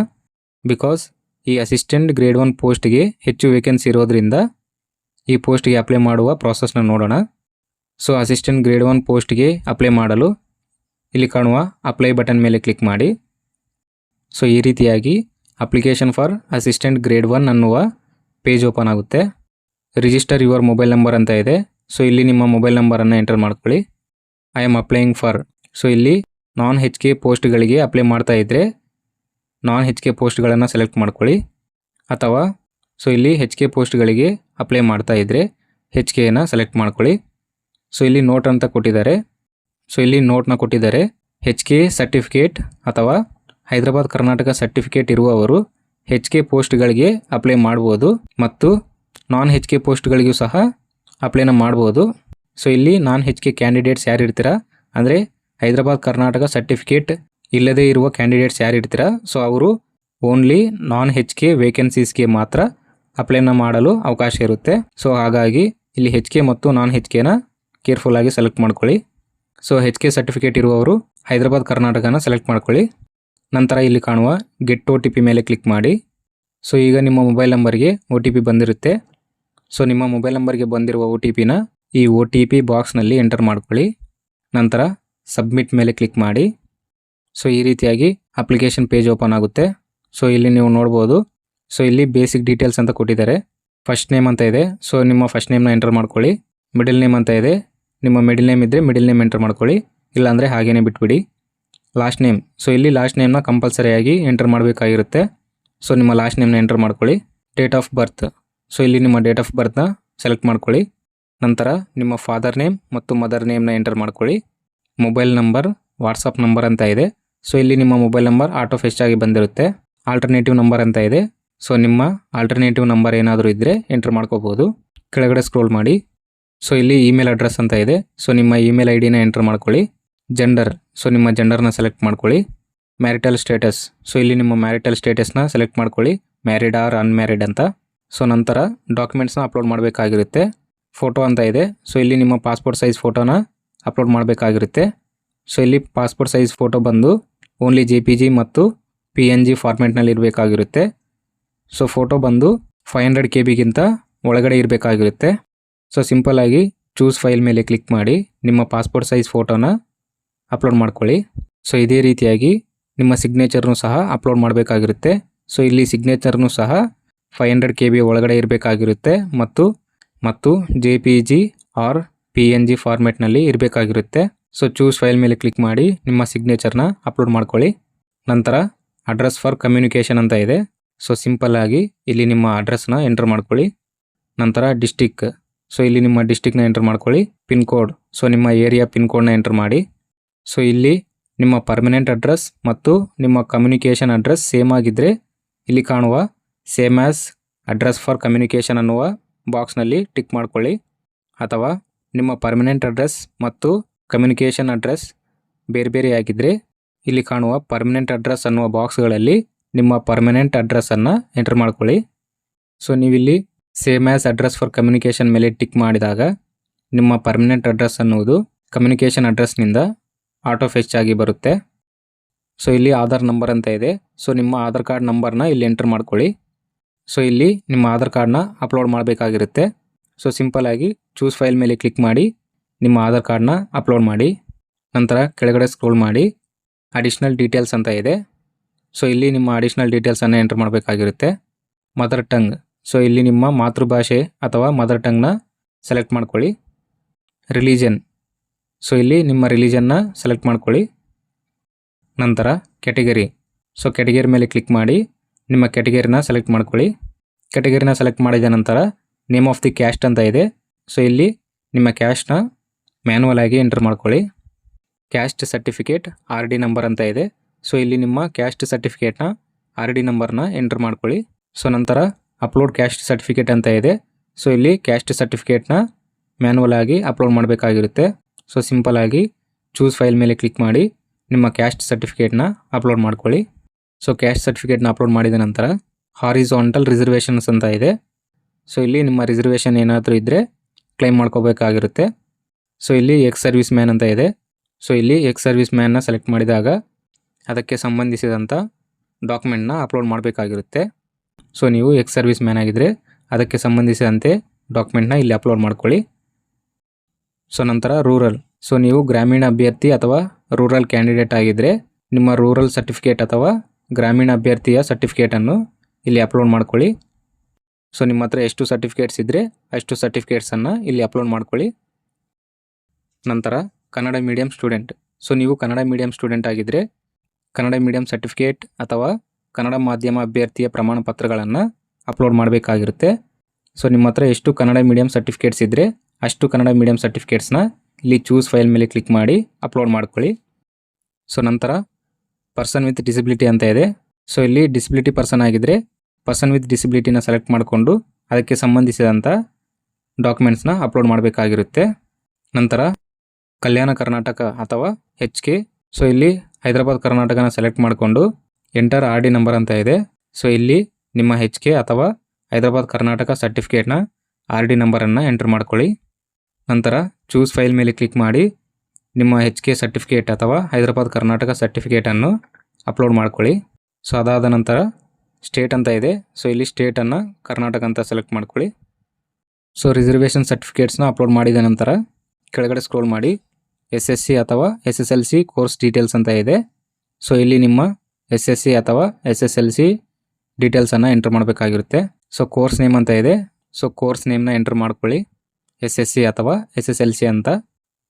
ಬಿಕಾಸ್ ಈ ಅಸಿಸ್ಟೆಂಟ್ ಗ್ರೇಡ್ ಒನ್ ಪೋಸ್ಟ್ಗೆ ಹೆಚ್ಚು ವೇಕೆನ್ಸಿ ಇರೋದ್ರಿಂದ ಈ ಪೋಸ್ಟ್ಗೆ ಅಪ್ಲೈ ಮಾಡುವ ಪ್ರಾಸೆಸ್ನ ನೋಡೋಣ. ಸೊ ಅಸಿಸ್ಟೆಂಟ್ ಗ್ರೇಡ್ ಒನ್ ಪೋಸ್ಟ್ಗೆ ಅಪ್ಲೈ ಮಾಡಲು ಇಲ್ಲಿ ಕಾಣುವ ಅಪ್ಲೈ ಬಟನ್ ಮೇಲೆ ಕ್ಲಿಕ್ ಮಾಡಿ. ಸೊ ಈ ರೀತಿಯಾಗಿ application for assistant grade one ಅನ್ನುವ ಪೇಜ್ ಓಪನ್ ಆಗುತ್ತೆ. ರಿಜಿಸ್ಟರ್ ಯುವರ್ ಮೊಬೈಲ್ ನಂಬರ್ ಅಂತ ಇದೆ. ಸೊ ಇಲ್ಲಿ ನಿಮ್ಮ ಮೊಬೈಲ್ ನಂಬರನ್ನು ಎಂಟರ್ ಮಾಡ್ಕೊಳ್ಳಿ. I am applying for so ಇಲ್ಲಿ ನಾನ್ ಹೆಚ್ ಕೆ ಪೋಸ್ಟ್ಗಳಿಗೆ ಅಪ್ಲೈ ಮಾಡ್ತಾ ಇದ್ದರೆ ನಾನ್ ಹೆಚ್ ಕೆ ಪೋಸ್ಟ್ಗಳನ್ನು ಸೆಲೆಕ್ಟ್ ಮಾಡ್ಕೊಳ್ಳಿ. ಅಥವಾ ಸೊ ಇಲ್ಲಿ ಹೆಚ್ ಕೆ ಪೋಸ್ಟ್ಗಳಿಗೆ ಅಪ್ಲೈ ಮಾಡ್ತಾ ಇದ್ದರೆ ಹೆಚ್ ಕೆನ ಸೆಲೆಕ್ಟ್ ಮಾಡ್ಕೊಳ್ಳಿ. ಸೊ ಇಲ್ಲಿ ನೋಟ್ ಅಂತ ಕೊಟ್ಟಿದ್ದಾರೆ. ಸೊ ಇಲ್ಲಿ ನೋಟ್ನ ಕೊಟ್ಟಿದ್ದಾರೆ. ಹೆಚ್ ಕೆ ಸರ್ಟಿಫಿಕೇಟ್ ಅಥವಾ ಹೈದರಾಬಾದ್, ಕರ್ನಾಟಕ ಸರ್ಟಿಫಿಕೇಟ್ ಇರುವವರು ಹೆಚ್ ಕೆ ಪೋಸ್ಟ್ಗಳಿಗೆ ಅಪ್ಲೈ ಮಾಡ್ಬೋದು ಮತ್ತು ನಾನ್ ಹೆಚ್ ಕೆ ಪೋಸ್ಟ್ಗಳಿಗೂ ಸಹ ಅಪ್ಲೈನ ಮಾಡ್ಬೋದು. ಸೊ ಇಲ್ಲಿ ನಾನ್ ಹೆಚ್ ಕೆ ಕ್ಯಾಂಡಿಡೇಟ್ಸ್ ಯಾರು ಇರ್ತೀರಾ? ಅಂದರೆ ಹೈದರಾಬಾದ್, ಕರ್ನಾಟಕ ಸರ್ಟಿಫಿಕೇಟ್ ಇಲ್ಲದೇ ಇರುವ ಕ್ಯಾಂಡಿಡೇಟ್ಸ್ ಯಾರು ಇರ್ತೀರಾ? ಸೊ ಅವರು ಓನ್ಲಿ ನಾನ್ ಹೆಚ್ ಕೆ ವೇಕೆನ್ಸೀಸ್ಗೆ ಮಾತ್ರ ಅಪ್ಲೈನ ಮಾಡಲು ಅವಕಾಶ ಇರುತ್ತೆ. ಸೊ ಹಾಗಾಗಿ ಇಲ್ಲಿ ಹೆಚ್ ಕೆ ಮತ್ತು ನಾನ್ ಹೆಚ್ ಕೆನ ಕೇರ್ಫುಲ್ ಆಗಿ ಸೆಲೆಕ್ಟ್ ಮಾಡ್ಕೊಳ್ಳಿ. ಸೊ ಹೆಚ್ ಕೆ ಸರ್ಟಿಫಿಕೇಟ್ ಇರುವವರು ಹೈದರಾಬಾದ್, ಕರ್ನಾಟಕನ ಸೆಲೆಕ್ಟ್ ಮಾಡ್ಕೊಳ್ಳಿ. ನಂತರ ಇಲ್ಲಿ ಕಾಣುವ ಗೆಟ್ ಒ ಟಿ ಪಿ ಮೇಲೆ ಕ್ಲಿಕ್ ಮಾಡಿ. ಸೊ ಈಗ ನಿಮ್ಮ ಮೊಬೈಲ್ ನಂಬರ್ಗೆ ಒ ಟಿ ಪಿ ಬಂದಿರುತ್ತೆ. ಸೊ ನಿಮ್ಮ ಮೊಬೈಲ್ ನಂಬರ್ಗೆ ಬಂದಿರುವ ಒ ಟಿ ಪಿನ ಈ ಒ ಟಿ ಪಿ ಬಾಕ್ಸ್ನಲ್ಲಿ ಎಂಟರ್ ಮಾಡ್ಕೊಳ್ಳಿ. ನಂತರ ಸಬ್ಮಿಟ್ ಮೇಲೆ ಕ್ಲಿಕ್ ಮಾಡಿ. ಸೊ ಈ ರೀತಿಯಾಗಿ ಅಪ್ಲಿಕೇಶನ್ ಪೇಜ್ ಓಪನ್ ಆಗುತ್ತೆ. ಸೊ ಇಲ್ಲಿ ನೀವು ನೋಡ್ಬೋದು ಸೊ ಇಲ್ಲಿ ಬೇಸಿಕ್ ಡೀಟೇಲ್ಸ್ ಅಂತ ಕೊಟ್ಟಿದ್ದಾರೆ. ಫಸ್ಟ್ ನೇಮ್ ಅಂತ ಇದೆ. ಸೊ ನಿಮ್ಮ ಫಸ್ಟ್ ನೇಮ್ನ ಎಂಟರ್ ಮಾಡ್ಕೊಳ್ಳಿ. ಮಿಡಲ್ ನೇಮ್ ಅಂತ ಇದೆ. ನಿಮ್ಮ ಮಿಡಲ್ ನೇಮ್ ಇದ್ದರೆ ಮಿಡಲ್ ನೇಮ್ ಎಂಟರ್ ಮಾಡ್ಕೊಳ್ಳಿ. ಇಲ್ಲಾಂದರೆ ಹಾಗೇನೇ ಬಿಟ್ಬಿಡಿ. ಲಾಸ್ಟ್ ನೇಮ್ ಸೊ ಇಲ್ಲಿ ಲಾಸ್ಟ್ ನೇಮ್ನ ಕಂಪಲ್ಸರಿಯಾಗಿ ಎಂಟರ್ ಮಾಡಬೇಕಾಗಿರುತ್ತೆ. ಸೊ ನಿಮ್ಮ ಲಾಸ್ಟ್ ನೇಮ್ನ ಎಂಟರ್ ಮಾಡ್ಕೊಳ್ಳಿ. ಡೇಟ್ ಆಫ್ ಬರ್ತ್ ಸೊ ಇಲ್ಲಿ ನಿಮ್ಮ ಡೇಟ್ ಆಫ್ ಬರ್ತ್ನ ಸೆಲೆಕ್ಟ್ ಮಾಡ್ಕೊಳ್ಳಿ. ನಂತರ ನಿಮ್ಮ ಫಾದರ್ ನೇಮ್ ಮತ್ತು ಮದರ್ ನೇಮ್ನ ಎಂಟರ್ ಮಾಡ್ಕೊಳ್ಳಿ. ಮೊಬೈಲ್ ನಂಬರ್ ವಾಟ್ಸಪ್ ನಂಬರ್ ಅಂತ ಇದೆ. ಸೊ ಇಲ್ಲಿ ನಿಮ್ಮ ಮೊಬೈಲ್ ನಂಬರ್ ಆಟೋ ಫೆಸ್ಟಾಗಿ ಬಂದಿರುತ್ತೆ. ಆಲ್ಟರ್ನೇಟಿವ್ ನಂಬರ್ ಅಂತ ಇದೆ. ಸೊ ನಿಮ್ಮ ಆಲ್ಟರ್ನೇಟಿವ್ ನಂಬರ್ ಏನಾದರೂ ಇದ್ದರೆ ಎಂಟ್ರ್ ಮಾಡ್ಕೋಬೋದು. ಕೆಳಗಡೆ ಸ್ಕ್ರೋಲ್ ಮಾಡಿ. ಸೊ ಇಲ್ಲಿ ಇಮೇಲ್ ಅಡ್ರೆಸ್ ಅಂತ ಇದೆ. ಸೊ ನಿಮ್ಮ ಇಮೇಲ್ ಐ ಡಿನ ಎಂಟ್ರ್ ಮಾಡ್ಕೊಳ್ಳಿ. ಜೆಂಡರ್ ಸೊ ನಿಮ್ಮ ಜೆಂಡರ್ನ ಸೆಲೆಕ್ಟ್ ಮಾಡ್ಕೊಳ್ಳಿ. ಮ್ಯಾರಿಟಲ್ ಸ್ಟೇಟಸ್ ಸೊ ಇಲ್ಲಿ ನಿಮ್ಮ ಮ್ಯಾರಿಟಲ್ ಸ್ಟೇಟಸ್ನ ಸೆಲೆಕ್ಟ್ ಮಾಡ್ಕೊಳ್ಳಿ. ಮ್ಯಾರಿಡ್ ಆರ್ ಅನ್ಮ್ಯಾರಿಡ್ ಅಂತ. ಸೊ ನಂತರ ಡಾಕ್ಯುಮೆಂಟ್ಸ್ನ ಅಪ್ಲೋಡ್ ಮಾಡಬೇಕಾಗಿರುತ್ತೆ. ಫೋಟೋ ಅಂತ ಇದೆ. ಸೊ ಇಲ್ಲಿ ನಿಮ್ಮ ಪಾಸ್ಪೋರ್ಟ್ ಸೈಜ್ ಫೋಟೋನ ಅಪ್ಲೋಡ್ ಮಾಡಬೇಕಾಗಿರುತ್ತೆ. ಸೊ ಇಲ್ಲಿ ಪಾಸ್ಪೋರ್ಟ್ ಸೈಜ್ ಫೋಟೋ ಬಂದು ಓನ್ಲಿ ಜೆ ಮತ್ತು ಪಿ ಎನ್ ಜಿ ಫಾರ್ಮೆಟ್ನಲ್ಲಿ ಇರಬೇಕಾಗಿರುತ್ತೆ ಸೊ ಫೋಟೋ ಬಂದು ಫೈವ್ ಹಂಡ್ರೆಡ್ ಕೆ ಬಿಗಿಂತ ಒಳಗಡೆ ಇರಬೇಕಾಗಿರುತ್ತೆ. ಸೊ ಸಿಂಪಲ್ಲಾಗಿ ಚೂಸ್ ಫೈಲ್ ಮೇಲೆ ಕ್ಲಿಕ್ ಮಾಡಿ ನಿಮ್ಮ ಪಾಸ್ಪೋರ್ಟ್ ಸೈಜ್ ಫೋಟೋನ ಅಪ್ಲೋಡ್ ಮಾಡ್ಕೊಳ್ಳಿ. ಸೊ ಇದೇ ರೀತಿಯಾಗಿ ನಿಮ್ಮ ಸಿಗ್ನೇಚರ್ನು ಸಹ ಅಪ್ಲೋಡ್ ಮಾಡಬೇಕಾಗಿರುತ್ತೆ. ಸೊ ಇಲ್ಲಿ ಸಿಗ್ನೇಚರ್ನು ಸಹ ಫೈವ್ ಹಂಡ್ರೆಡ್ ಕೆ ಬಿ ಒಳಗಡೆ ಇರಬೇಕಾಗಿರುತ್ತೆ ಮತ್ತು ಮತ್ತು J P G or P N G ಫಾರ್ಮೆಟ್ನಲ್ಲಿ ಇರಬೇಕಾಗಿರುತ್ತೆ. ಸೊ ಚೂಸ್ ಫೈಲ್ ಮೇಲೆ ಕ್ಲಿಕ್ ಮಾಡಿ ನಿಮ್ಮ ಸಿಗ್ನೇಚರ್ನ ಅಪ್ಲೋಡ್ ಮಾಡ್ಕೊಳ್ಳಿ. ನಂತರ ಅಡ್ರೆಸ್ ಫಾರ್ ಕಮ್ಯುನಿಕೇಷನ್ ಅಂತ ಇದೆ. ಸೊ ಸಿಂಪಲ್ ಆಗಿ ಇಲ್ಲಿ ನಿಮ್ಮ ಅಡ್ರೆಸ್ನ ಎಂಟರ್ ಮಾಡ್ಕೊಳ್ಳಿ. ನಂತರ ಡಿಸ್ಟಿಕ್ ಸೊ ಇಲ್ಲಿ ನಿಮ್ಮ ಡಿಸ್ಟಿಕ್ನ ಎಂಟರ್ ಮಾಡ್ಕೊಳ್ಳಿ. ಪಿನ್ ಕೋಡ್ ಸೊ ನಿಮ್ಮ ಏರಿಯಾ ಪಿನ್ ಕೋಡ್ನ ಎಂಟರ್ ಮಾಡಿ. ಸೊ ಇಲ್ಲಿ ನಿಮ್ಮ ಪರ್ಮನೆಂಟ್ ಅಡ್ರೆಸ್ ಮತ್ತು ನಿಮ್ಮ ಕಮ್ಯುನಿಕೇಷನ್ ಅಡ್ರೆಸ್ ಸೇಮ್ ಆಗಿದ್ದರೆ ಇಲ್ಲಿ ಕಾಣುವ same as address for communication ಅನ್ನುವ ಬಾಕ್ಸ್ನಲ್ಲಿ ಟಿಕ್ ಮಾಡ್ಕೊಳ್ಳಿ. ಅಥವಾ ನಿಮ್ಮ ಪರ್ಮನೆಂಟ್ ಅಡ್ರೆಸ್ ಮತ್ತು ಕಮ್ಯುನಿಕೇಷನ್ ಅಡ್ರೆಸ್ ಬೇರೆ ಬೇರೆ ಆಗಿದ್ದರೆ ಇಲ್ಲಿ ಕಾಣುವ ಪರ್ಮನೆಂಟ್ ಅಡ್ರೆಸ್ ಅನ್ನುವ ಬಾಕ್ಸ್ಗಳಲ್ಲಿ ನಿಮ್ಮ ಪರ್ಮನೆಂಟ್ ಅಡ್ರೆಸ್ಸನ್ನು ಎಂಟ್ರ್ ಮಾಡ್ಕೊಳ್ಳಿ. ಸೊ ನೀವಿಲ್ಲಿ same as address for communication ಮೇಲೆ ಟಿಕ್ ಮಾಡಿದಾಗ ನಿಮ್ಮ ಪರ್ಮನೆಂಟ್ ಅಡ್ರೆಸ್ ಅನ್ನುವುದು ಕಮ್ಯುನಿಕೇಷನ್ ಅಡ್ರೆಸ್ನಿಂದ ಆಟೋ ಫೆಚ್ ಆಗಿ ಬರುತ್ತೆ. ಸೊ ಇಲ್ಲಿ ಆಧಾರ್ ನಂಬರ್ ಅಂತ ಇದೆ. ಸೊ ನಿಮ್ಮ ಆಧಾರ್ ಕಾರ್ಡ್ ನಂಬರ್ನ ಇಲ್ಲಿ ಎಂಟ್ರ್ ಮಾಡ್ಕೊಳ್ಳಿ. ಸೊ ಇಲ್ಲಿ ನಿಮ್ಮ ಆಧಾರ್ ಕಾರ್ಡ್ನ ಅಪ್ಲೋಡ್ ಮಾಡಬೇಕಾಗಿರುತ್ತೆ. ಸೊ ಸಿಂಪಲ್ ಆಗಿ ಚೂಸ್ ಫೈಲ್ ಮೇಲೆ ಕ್ಲಿಕ್ ಮಾಡಿ, ನಿಮ್ಮ ಆಧಾರ್ ಕಾರ್ಡ್ನ ಅಪ್ಲೋಡ್ ಮಾಡಿ, ನಂತರ ಕೆಳಗಡೆ ಸ್ಕ್ರೋಲ್ ಮಾಡಿ ಅಡಿಷ್ನಲ್ ಡೀಟೇಲ್ಸ್ ಅಂತ ಇದೆ. ಸೊ ಇಲ್ಲಿ ನಿಮ್ಮ ಅಡಿಷ್ನಲ್ ಡೀಟೇಲ್ಸನ್ನು ಎಂಟರ್ ಮಾಡಬೇಕಾಗಿರುತ್ತೆ. ಮದರ್ ಟಂಗ್ ಸೊ ಇಲ್ಲಿ ನಿಮ್ಮ ಮಾತೃಭಾಷೆ ಅಥವಾ ಮದರ್ ಟಂಗ್ನ ಸೆಲೆಕ್ಟ್ ಮಾಡ್ಕೊಳ್ಳಿ. ರಿಲಿಜನ್ ಸೊ ಇಲ್ಲಿ ನಿಮ್ಮ ರಿಲಿಜನ್ನ ಸೆಲೆಕ್ಟ್ ಮಾಡ್ಕೊಳ್ಳಿ. ನಂತರ ಕೆಟಗರಿ ಸೊ ಕೆಟಗರಿ ಮೇಲೆ ಕ್ಲಿಕ್ ಮಾಡಿ, ನಿಮ್ಮ ಕೆಟಗರಿನ ಸೆಲೆಕ್ಟ್ ಮಾಡ್ಕೊಳ್ಳಿ. ಕೆಟಗರಿನ ಸೆಲೆಕ್ಟ್ ಮಾಡಿದ ನಂತರ ನೇಮ್ ಆಫ್ ದಿ ಕ್ಯಾಸ್ಟ್ ಅಂತ ಇದೆ. ಸೊ ಇಲ್ಲಿ ನಿಮ್ಮ ಕ್ಯಾಶ್ನ ಮ್ಯಾನುವಲ್ ಆಗಿ ಎಂಟರ್ ಮಾಡ್ಕೊಳ್ಳಿ. Caste certificate R D number ಅಂತ ಇದೆ. ಸೊ ಇಲ್ಲಿ ನಿಮ್ಮ ಕ್ಯಾಸ್ಟ್ ಸರ್ಟಿಫಿಕೇಟ್ನ ಆರ್ ಡಿ ನಂಬರ್ನ ಎಂಟ್ರ್ ಮಾಡ್ಕೊಳ್ಳಿ. ಸೊ ನಂತರ ಅಪ್ಲೋಡ್ ಕ್ಯಾಸ್ಟ್ ಸರ್ಟಿಫಿಕೇಟ್ ಅಂತ ಇದೆ. ಸೊ ಇಲ್ಲಿ ಕ್ಯಾಸ್ಟ್ ಸರ್ಟಿಫಿಕೇಟ್ನ ಮ್ಯಾನ್ಯಲ್ ಆಗಿ ಅಪ್ಲೋಡ್ ಮಾಡಬೇಕಾಗಿರುತ್ತೆ. ಸೊ ಸಿಂಪಲ್ ಆಗಿ ಚೂಸ್ ಫೈಲ್ ಮೇಲೆ ಕ್ಲಿಕ್ ಮಾಡಿ ನಿಮ್ಮ ಕ್ಯಾಸ್ಟ್ ಸರ್ಟಿಫಿಕೇಟ್ನ ಅಪ್ಲೋಡ್ ಮಾಡ್ಕೊಳ್ಳಿ. ಸೊ ಕ್ಯಾಸ್ಟ್ ಸರ್ಟಿಫಿಕೇಟ್ನ ಅಪ್ಲೋಡ್ ಮಾಡಿದ ನಂತರ ಹಾರಿಜಾಂಟಲ್ ರಿಸರ್ವೇಷನ್ಸ್ ಅಂತ ಇದೆ. ಸೊ ಇಲ್ಲಿ ನಿಮ್ಮ ರಿಸರ್ವೇಷನ್ ಏನಾದರೂ ಇದ್ದರೆ ಕ್ಲೈಮ್ ಮಾಡ್ಕೋಬೇಕಾಗಿರುತ್ತೆ. ಸೊ ಇಲ್ಲಿ ಎಕ್ಸ್ ಸರ್ವಿಸ್ ಮ್ಯಾನ್ ಅಂತ ಇದೆ. ಸೊ ಇಲ್ಲಿ ಎಕ್ಸ್ ಸರ್ವಿಸ್ ಮ್ಯಾನ್ನ ಸೆಲೆಕ್ಟ್ ಮಾಡಿದಾಗ ಅದಕ್ಕೆ ಸಂಬಂಧಿಸಿದಂಥ ಡಾಕ್ಯುಮೆಂಟ್ನ ಅಪ್ಲೋಡ್ ಮಾಡಬೇಕಾಗಿರುತ್ತೆ. ಸೊ ನೀವು ಎಕ್ಸ್ ಸರ್ವಿಸ್ ಮ್ಯಾನ್ ಆಗಿದ್ದರೆ ಅದಕ್ಕೆ ಸಂಬಂಧಿಸಿದಂತೆ ಡಾಕ್ಯುಮೆಂಟ್ನ ಇಲ್ಲಿ ಅಪ್ಲೋಡ್ ಮಾಡ್ಕೊಳ್ಳಿ. ಸೊ ನಂತರ ರೂರಲ್ ಸೊ ನೀವು ಗ್ರಾಮೀಣ ಅಭ್ಯರ್ಥಿ ಅಥವಾ ರೂರಲ್ ಕ್ಯಾಂಡಿಡೇಟ್ ಆಗಿದ್ದರೆ ನಿಮ್ಮ ರೂರಲ್ ಸರ್ಟಿಫಿಕೇಟ್ ಅಥವಾ ಗ್ರಾಮೀಣ ಅಭ್ಯರ್ಥಿಯ ಸರ್ಟಿಫಿಕೇಟನ್ನು ಇಲ್ಲಿ ಅಪ್ಲೋಡ್ ಮಾಡ್ಕೊಳ್ಳಿ. ಸೊ ನಿಮ್ಮ ಹತ್ರ ಎಷ್ಟು ಸರ್ಟಿಫಿಕೇಟ್ಸ್ ಇದ್ದರೆ ಅಷ್ಟು ಸರ್ಟಿಫಿಕೇಟ್ಸನ್ನು ಇಲ್ಲಿ ಅಪ್ಲೋಡ್ ಮಾಡ್ಕೊಳ್ಳಿ. ನಂತರ ಕನ್ನಡ ಮೀಡಿಯಂ ಸ್ಟೂಡೆಂಟ್ ಸೊ ನೀವು ಕನ್ನಡ ಮೀಡಿಯಂ ಸ್ಟೂಡೆಂಟ್ ಆಗಿದ್ದರೆ ಕನ್ನಡ ಮೀಡಿಯಂ ಸರ್ಟಿಫಿಕೇಟ್ ಅಥವಾ ಕನ್ನಡ ಮಾಧ್ಯಮ ಅಭ್ಯರ್ಥಿಯ ಪ್ರಮಾಣ ಪತ್ರಗಳನ್ನು ಅಪ್ಲೋಡ್ ಮಾಡಬೇಕಾಗಿರುತ್ತೆ. ಸೊ, ನಿಮ್ಮ ಹತ್ರ ಎಷ್ಟು ಕನ್ನಡ ಮೀಡಿಯಂ ಸರ್ಟಿಫಿಕೇಟ್ಸ್ ಇದ್ದರೆ ಅಷ್ಟು ಕನ್ನಡ ಮೀಡಿಯಂ ಸರ್ಟಿಫಿಕೇಟ್ಸ್ನ ಇಲ್ಲಿ ಚೂಸ್ ಫೈಲ್ ಮೇಲೆ ಕ್ಲಿಕ್ ಮಾಡಿ ಅಪ್ಲೋಡ್ ಮಾಡ್ಕೊಳ್ಳಿ. ಸೊ, ನಂತರ ಪರ್ಸನ್ ವಿತ್ ಡಿಸಿಬಿಲಿಟಿ ಅಂತ ಇದೆ. ಸೊ, ಇಲ್ಲಿ ಡಿಸಿಬಿಲಿಟಿ ಪರ್ಸನ್ ಆಗಿದ್ದರೆ ಪರ್ಸನ್ ವಿತ್ ಡಿಸಿಬಿಲಿಟಿನ ಸೆಲೆಕ್ಟ್ ಮಾಡಿಕೊಂಡು ಅದಕ್ಕೆ ಸಂಬಂಧಿಸಿದಂಥ ಡಾಕ್ಯುಮೆಂಟ್ಸ್ನ ಅಪ್ಲೋಡ್ ಮಾಡಬೇಕಾಗಿರುತ್ತೆ. ನಂತರ ಕಲ್ಯಾಣ ಕರ್ನಾಟಕ ಅಥವಾ ಹೆಚ್ ಕೆ. ಸೊ, ಇಲ್ಲಿ ಹೈದರಾಬಾದ್ ಕರ್ನಾಟಕನ ಸೆಲೆಕ್ಟ್ ಮಾಡಿಕೊಂಡು ಎಂಟರ್ ಆರ್ ಡಿ ನಂಬರ್ ಅಂತ ಇದೆ. ಸೊ ಇಲ್ಲಿ ನಿಮ್ಮ ಹೆಚ್ ಕೆ ಅಥವಾ ಹೈದರಾಬಾದ್ ಕರ್ನಾಟಕ ಸರ್ಟಿಫಿಕೇಟ್ನ ಆರ್ ಡಿ ನಂಬರನ್ನು ಎಂಟರ್ ಮಾಡ್ಕೊಳ್ಳಿ. ನಂತರ ಚೂಸ್ ಫೈಲ್ ಮೇಲೆ ಕ್ಲಿಕ್ ಮಾಡಿ ನಿಮ್ಮ ಹೆಚ್ ಕೆ ಸರ್ಟಿಫಿಕೇಟ್ ಅಥವಾ ಹೈದರಾಬಾದ್ ಕರ್ನಾಟಕ ಸರ್ಟಿಫಿಕೇಟನ್ನು ಅಪ್ಲೋಡ್ ಮಾಡ್ಕೊಳ್ಳಿ. ಸೊ ಅದಾದ ನಂತರ ಸ್ಟೇಟ್ ಅಂತ ಇದೆ. ಸೊ ಇಲ್ಲಿ ಸ್ಟೇಟನ್ನು ಕರ್ನಾಟಕ ಅಂತ ಸೆಲೆಕ್ಟ್ ಮಾಡ್ಕೊಳ್ಳಿ. ಸೊ ರಿಸರ್ವೇಷನ್ ಸರ್ಟಿಫಿಕೇಟ್ಸ್ನ ಅಪ್ಲೋಡ್ ಮಾಡಿದ ನಂತರ ಕೆಳಗಡೆ ಸ್ಕ್ರೋಲ್ ಮಾಡಿ. ಎಸ್ ಎಸ್ ಸಿ ಅಥವಾ S S L C course details ಅಂತ ಇದೆ. ಸೊ ಇಲ್ಲಿ ನಿಮ್ಮ ಎಸ್ ಎಸ್ ಸಿ ಅಥವಾ ಎಸ್ ಎಸ್ ಎಲ್ ಸಿ ಡೀಟೇಲ್ಸನ್ನು ಎಂಟರ್ ಮಾಡಬೇಕಾಗಿರುತ್ತೆ. ಸೊ ಕೋರ್ಸ್ ನೇಮ್ ಅಂತ ಇದೆ. ಸೊ ಕೋರ್ಸ್ ನೇಮ್ನ ಎಂಟ್ರ್ ಮಾಡ್ಕೊಳ್ಳಿ. ಎಸ್ ಎಸ್ ಸಿ ಅಥವಾ ಎಸ್ ಎಸ್ ಎಲ್ ಸಿ ಅಂತ.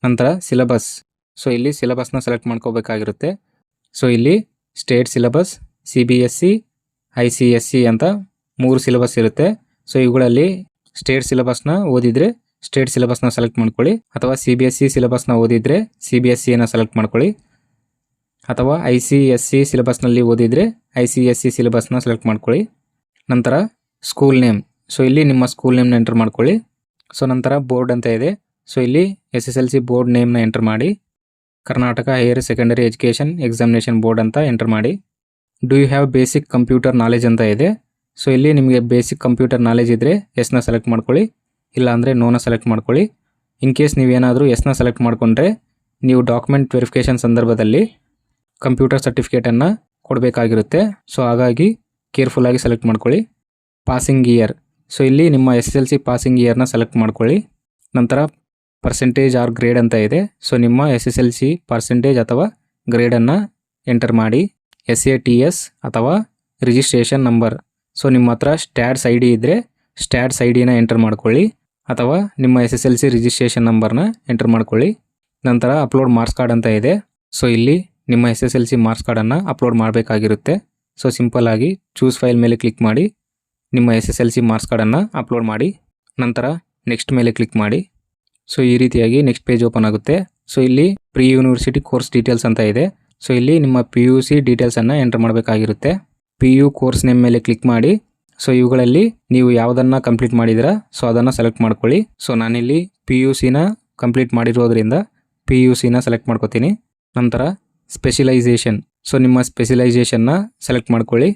ನಂತರ ಸಿಲಬಸ್. ಸೊ ಇಲ್ಲಿ ಸಿಲಬಸ್ನ ಸೆಲೆಕ್ಟ್ ಮಾಡ್ಕೋಬೇಕಾಗಿರುತ್ತೆ. ಸೊ ಇಲ್ಲಿ state syllabus, C B S C I C S C ಅಂತ ಮೂರು ಸಿಲಬಸ್ ಇರುತ್ತೆ. ಸೊ ಇವುಗಳಲ್ಲಿ ಸ್ಟೇಟ್ ಸಿಲಬಸ್ನ ಓದಿದರೆ ಸ್ಟೇಟ್ ಸಿಲೆಬಸ್ನ ಸೆಲೆಕ್ಟ್ ಮಾಡ್ಕೊಳ್ಳಿ. ಅಥವಾ ಸಿ ಬಿ ಎಸ್ ಸಿ ಸಿಲೆಬಸ್ನ ಓದಿದರೆ ಸಿ ಬಿ ಎಸ್ ಸಿಯನ್ನು ಸೆಲೆಕ್ಟ್ ಮಾಡ್ಕೊಳ್ಳಿ. ಅಥವಾ ಐ ಸಿ ಎಸ್ ಸಿ ಸಿಲೆಬಸ್ನಲ್ಲಿ ಓದಿದರೆ ಐ ಸಿ ಎಸ್ ಸಿ ಸಿಲೆಬಸ್ನ ಸೆಲೆಕ್ಟ್ ಮಾಡ್ಕೊಳ್ಳಿ. ನಂತರ ಸ್ಕೂಲ್ ನೇಮ್. ಸೊ, ಇಲ್ಲಿ ನಿಮ್ಮ ಸ್ಕೂಲ್ ನೇಮ್ನ ಎಂಟರ್ ಮಾಡ್ಕೊಳ್ಳಿ. ಸೊ, ನಂತರ ಬೋರ್ಡ್ ಅಂತ ಇದೆ. ಸೊ, ಇಲ್ಲಿ S S L C board ನೇಮ್ನ enter ಮಾಡಿ. Karnataka higher secondary education examination board ಅಂತ ಎಂಟರ್ ಮಾಡಿ. Do you have basic computer knowledge ಅಂತ ಇದೆ. ಸೊ, ಇಲ್ಲಿ ನಿಮಗೆ ಬೇಸಿಕ್ ಕಂಪ್ಯೂಟರ್ ನಾಲೆಜ್ ಇದ್ದರೆ ಎಸ್ನ ಸೆಲೆಕ್ಟ್ ಮಾಡ್ಕೊಳ್ಳಿ. ಇಲ್ಲ ಅಂದರೆ ನೋನ ಸೆಲೆಕ್ಟ್ ಮಾಡ್ಕೊಳ್ಳಿ. ಇನ್ ಕೇಸ್ ನೀವೇನಾದರೂ ಎಸ್ನ ಸೆಲೆಕ್ಟ್ ಮಾಡಿಕೊಂಡ್ರೆ ನೀವು ಡಾಕ್ಯುಮೆಂಟ್ ವೆರಿಫಿಕೇಷನ್ ಸಂದರ್ಭದಲ್ಲಿ ಕಂಪ್ಯೂಟರ್ ಸರ್ಟಿಫಿಕೇಟನ್ನು ಕೊಡಬೇಕಾಗಿರುತ್ತೆ. ಸೊ ಹಾಗಾಗಿ ಕೇರ್ಫುಲ್ಲಾಗಿ ಸೆಲೆಕ್ಟ್ ಮಾಡ್ಕೊಳ್ಳಿ. ಪಾಸಿಂಗ್ ಇಯರ್ ಸೊ ಇಲ್ಲಿ ನಿಮ್ಮ S S L C passing ಇಯರ್ನ select ಮಾಡ್ಕೊಳ್ಳಿ. ನಂತರ ಪರ್ಸೆಂಟೇಜ್ ಆರ್ ಗ್ರೇಡ್ ಅಂತ ಇದೆ. ಸೊ ನಿಮ್ಮ S S L C percentage ಅಥವಾ ಗ್ರೇಡನ್ನು ಎಂಟರ್ ಮಾಡಿ. S A T S or registration number so ನಿಮ್ಮ ಹತ್ರ ಸ್ಟ್ಯಾಟ್ಸ್ ಐ ಡಿ ಇದ್ದರೆ ಸ್ಟ್ಯಾಟ್ಸ್ ಐ ಡಿನ ಎಂಟರ್ ಮಾಡ್ಕೊಳ್ಳಿ. ಅಥವಾ ನಿಮ್ಮ S S L C registration ನಂಬರ್ನ ಎಂಟರ್ ಮಾಡ್ಕೊಳ್ಳಿ. ನಂತರ ಅಪ್ಲೋಡ್ ಮಾರ್ಕ್ಸ್ ಕಾರ್ಡ್ ಅಂತ ಇದೆ. ಸೊ ಇಲ್ಲಿ ನಿಮ್ಮ S S L C marks ಕಾರ್ಡನ್ನು ಅಪ್ಲೋಡ್ ಮಾಡಬೇಕಾಗಿರುತ್ತೆ. ಸೊ ಸಿಂಪಲ್ ಆಗಿ ಚೂಸ್ ಫೈಲ್ ಮೇಲೆ ಕ್ಲಿಕ್ ಮಾಡಿ, ನಿಮ್ಮ S S L C marks ಕಾರ್ಡನ್ನು ಅಪ್ಲೋಡ್ ಮಾಡಿ. ನಂತರ ನೆಕ್ಸ್ಟ್ ಮೇಲೆ ಕ್ಲಿಕ್ ಮಾಡಿ. ಸೊ ಈ ರೀತಿಯಾಗಿ ನೆಕ್ಸ್ಟ್ ಪೇಜ್ ಓಪನ್ ಆಗುತ್ತೆ. ಸೊ ಇಲ್ಲಿ ಪ್ರೀ ಯೂನಿವರ್ಸಿಟಿ ಕೋರ್ಸ್ ಡೀಟೇಲ್ಸ್ ಅಂತ ಇದೆ. ಸೊ ಇಲ್ಲಿ ನಿಮ್ಮ ಪಿ ಯು ಸಿ ಡೀಟೇಲ್ಸನ್ನು ಎಂಟರ್ ಮಾಡಬೇಕಾಗಿರುತ್ತೆ. ಪಿ ಯು ಕೋರ್ಸ್ ನೇಮ್ ಮೇಲೆ ಕ್ಲಿಕ್ ಮಾಡಿ ಸೊ ಇವುಗಳಲ್ಲಿ ನೀವು ಯಾವುದನ್ನು ಕಂಪ್ಲೀಟ್ ಮಾಡಿದಿರಾ ಸೊ ಅದನ್ನು ಸೆಲೆಕ್ಟ್ ಮಾಡ್ಕೊಳ್ಳಿ. ಸೊ ನಾನಿಲ್ಲಿ ಪಿ ಯು ಸಿನ ಕಂಪ್ಲೀಟ್ ಮಾಡಿರೋದ್ರಿಂದ ಪಿ ಯು ಸಿನ ಸೆಲೆಕ್ಟ್ ಮಾಡ್ಕೋತೀನಿ. ನಂತರ ಸ್ಪೆಷಲೈಸೇಷನ್ ಸೊ ನಿಮ್ಮ ಸ್ಪೆಷಲೈಸೇಷನ್ನ ಸೆಲೆಕ್ಟ್ ಮಾಡ್ಕೊಳ್ಳಿ.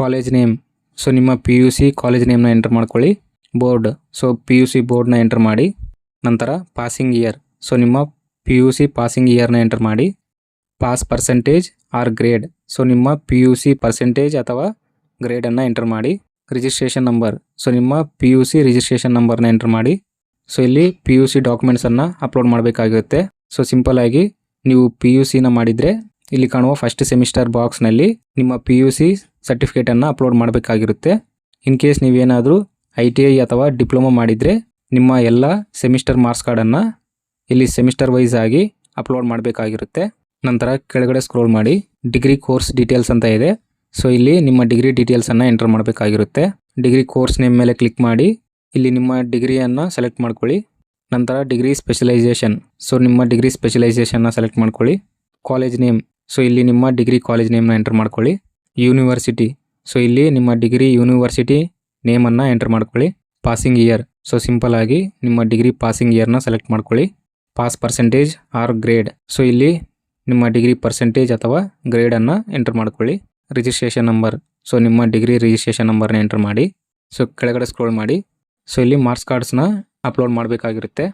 ಕಾಲೇಜ್ ನೇಮ್ ಸೊ ನಿಮ್ಮ ಪಿ ಯು ಸಿ ಕಾಲೇಜ್ ನೇಮ್ನ ಎಂಟರ್ ಮಾಡ್ಕೊಳ್ಳಿ. Board so P U C ಬೋರ್ಡ್ನ ಎಂಟರ್ ಮಾಡಿ. ನಂತರ ಪಾಸಿಂಗ್ ಇಯರ್ ಸೊ ನಿಮ್ಮ ಪಿ ಯು ಸಿ ಪಾಸಿಂಗ್ ಇಯರ್ನ ಎಂಟರ್ ಮಾಡಿ. Pass percentage or grade so ನಿಮ್ಮ ಪಿ ಯು ಸಿ ಪರ್ಸೆಂಟೇಜ್ ಅಥವಾ ಗ್ರೇಡನ್ನು ಎಂಟರ್ ಮಾಡಿ ರಿಜಿಸ್ಟ್ರೇಷನ್ ನಂಬರ್ ಸೊ ನಿಮ್ಮ ಪಿ ಯು ಸಿ ರಿಜಿಸ್ಟ್ರೇಷನ್ ನಂಬರ್ನ ಎಂಟರ್ ಮಾಡಿ. ಸೊ ಇಲ್ಲಿ ಪಿ ಯು ಸಿ ಡಾಕ್ಯುಮೆಂಟ್ಸನ್ನು ಅಪ್ಲೋಡ್ ಮಾಡಬೇಕಾಗಿರುತ್ತೆ. ಸೊ ಸಿಂಪಲ್ ಆಗಿ ನೀವು ಪಿ ಯು ಸಿನ ಮಾಡಿದರೆ ಇಲ್ಲಿ ಕಾಣುವ ಫಸ್ಟ್ ಸೆಮಿಸ್ಟರ್ ಬಾಕ್ಸ್ನಲ್ಲಿ ನಿಮ್ಮ ಪಿ ಯು ಸಿ ಸರ್ಟಿಫಿಕೇಟನ್ನು ಅಪ್ಲೋಡ್ ಮಾಡಬೇಕಾಗಿರುತ್ತೆ. ಇನ್ ಕೇಸ್ ನೀವೇನಾದರೂ ಐ ಟಿ ಐ ಅಥವಾ ಡಿಪ್ಲೊಮಾ ಮಾಡಿದರೆ ನಿಮ್ಮ ಎಲ್ಲ ಸೆಮಿಸ್ಟರ್ ಮಾರ್ಕ್ಸ್ ಕಾರ್ಡನ್ನು ಇಲ್ಲಿ ಸೆಮಿಸ್ಟರ್ ವೈಸ್ ಆಗಿ ಅಪ್ಲೋಡ್ ಮಾಡಬೇಕಾಗಿರುತ್ತೆ. ನಂತರ ಕೆಳಗಡೆ ಸ್ಕ್ರೋಲ್ ಮಾಡಿ ಡಿಗ್ರಿ ಕೋರ್ಸ್ ಡೀಟೇಲ್ಸ್ ಅಂತ ಇದೆ. ಸೊ ಇಲ್ಲಿ ನಿಮ್ಮ ಡಿಗ್ರಿ ಡೀಟೇಲ್ಸನ್ನು ಎಂಟರ್ ಮಾಡಬೇಕಾಗಿರುತ್ತೆ. ಡಿಗ್ರಿ ಕೋರ್ಸ್ ನೇಮ್ ಮೇಲೆ ಕ್ಲಿಕ್ ಮಾಡಿ, ಇಲ್ಲಿ ನಿಮ್ಮ ಡಿಗ್ರಿಯನ್ನು ಸೆಲೆಕ್ಟ್ ಮಾಡ್ಕೊಳ್ಳಿ. ನಂತರ ಡಿಗ್ರಿ ಸ್ಪೆಷಲೈಸೇಷನ್ ಸೊ ನಿಮ್ಮ ಡಿಗ್ರಿ ಸ್ಪೆಷಲೈಸೇಷನ್ನ ಸೆಲೆಕ್ಟ್ ಮಾಡ್ಕೊಳ್ಳಿ. ಕಾಲೇಜ್ ನೇಮ್ ಸೊ ಇಲ್ಲಿ ನಿಮ್ಮ ಡಿಗ್ರಿ ಕಾಲೇಜ್ ನೇಮ್ನ ಎಂಟರ್ ಮಾಡ್ಕೊಳ್ಳಿ. ಯೂನಿವರ್ಸಿಟಿ ಸೊ ಇಲ್ಲಿ ನಿಮ್ಮ ಡಿಗ್ರಿ ಯೂನಿವರ್ಸಿಟಿ ನೇಮನ್ನು ಎಂಟರ್ ಮಾಡ್ಕೊಳ್ಳಿ. ಪಾಸಿಂಗ್ ಇಯರ್ ಸೊ ಸಿಂಪಲ್ ಆಗಿ ನಿಮ್ಮ ಡಿಗ್ರಿ ಪಾಸಿಂಗ್ ಇಯರ್ನ ಸೆಲೆಕ್ಟ್ ಮಾಡ್ಕೊಳ್ಳಿ. Pass percentage or grade so ಇಲ್ಲಿ ನಿಮ್ಮ ಡಿಗ್ರಿ ಪರ್ಸೆಂಟೇಜ್ ಅಥವಾ ಗ್ರೇಡನ್ನು ಎಂಟರ್ ಮಾಡ್ಕೊಳ್ಳಿ. ರಿಜಿಸ್ಟ್ರೇಷನ್ ನಂಬರ್ ಸೊ ನಿಮ್ಮ ಡಿಗ್ರಿ ರಿಜಿಸ್ಟ್ರೇಷನ್ ನಂಬರ್ನ ಎಂಟರ್ ಮಾಡಿ ಸೊ ಕೆಳಗಡೆ ಸ್ಕ್ರೋಲ್ ಮಾಡಿ. ಸೊ ಇಲ್ಲಿ ಮಾರ್ಕ್ಸ್ ಕಾರ್ಡ್ಸ್ನ ಅಪ್ಲೋಡ್ ಮಾಡಬೇಕಾಗಿರುತ್ತೆ.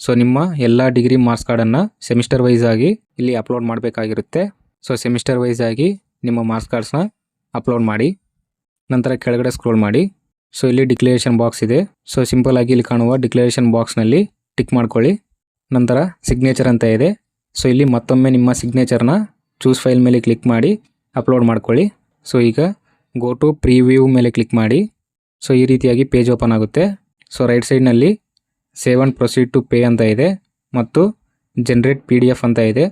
ಸೊ ನಿಮ್ಮ ಎಲ್ಲ ಡಿಗ್ರಿ ಮಾರ್ಕ್ಸ್ ಕಾರ್ಡನ್ನು ಸೆಮಿಸ್ಟರ್ ವೈಸ್ ಆಗಿ ಇಲ್ಲಿ ಅಪ್ಲೋಡ್ ಮಾಡಬೇಕಾಗಿರುತ್ತೆ. ಸೊ ಸೆಮಿಸ್ಟರ್ ವೈಸ್ ಆಗಿ ನಿಮ್ಮ ಮಾರ್ಕ್ಸ್ ಕಾರ್ಡ್ಸ್ನ ಅಪ್ಲೋಡ್ ಮಾಡಿ. ನಂತರ ಕೆಳಗಡೆ ಸ್ಕ್ರೋಲ್ ಮಾಡಿ. ಸೊ ಇಲ್ಲಿ ಡಿಕ್ಲರೇಷನ್ ಬಾಕ್ಸ್ ಇದೆ. ಸೊ ಸಿಂಪಲ್ ಆಗಿ ಇಲ್ಲಿ ಕಾಣುವ ಡಿಕ್ಲರೇಷನ್ ಬಾಕ್ಸ್ನಲ್ಲಿ ಟಿಕ್ ಮಾಡ್ಕೊಳ್ಳಿ. ನಂತರ ಸಿಗ್ನೇಚರ್ ಅಂತ ಇದೆ. ಸೊ ಇಲ್ಲಿ ಮತ್ತೊಮ್ಮೆ ನಿಮ್ಮ ಸಿಗ್ನೇಚರ್ನ ಚೂಸ್ ಫೈಲ್ ಮೇಲೆ ಕ್ಲಿಕ್ ಮಾಡಿ. ಅಪ್ಲೋಡ್ ಮಾಡ್ಕೊಳ್ಳಿ. ಸೊ ಈಗ ಗೋ ಟು ಪ್ರಿವ್ಯೂ ಮೇಲೆ ಕ್ಲಿಕ್ ಮಾಡಿ. ಸೊ ಈ ರೀತಿಯಾಗಿ ಪೇಜ್ ಓಪನ್ ಆಗುತ್ತೆ. ಸೊ ರೈಟ್ ಸೈಡ್ನಲ್ಲಿ save and proceed to pay ಅಂತ ಇದೆ. ಮತ್ತು ಜನ್ರೇಟ್ ಪಿ ಡಿ ಎಫ್ ಅಂತ ಇದೆ.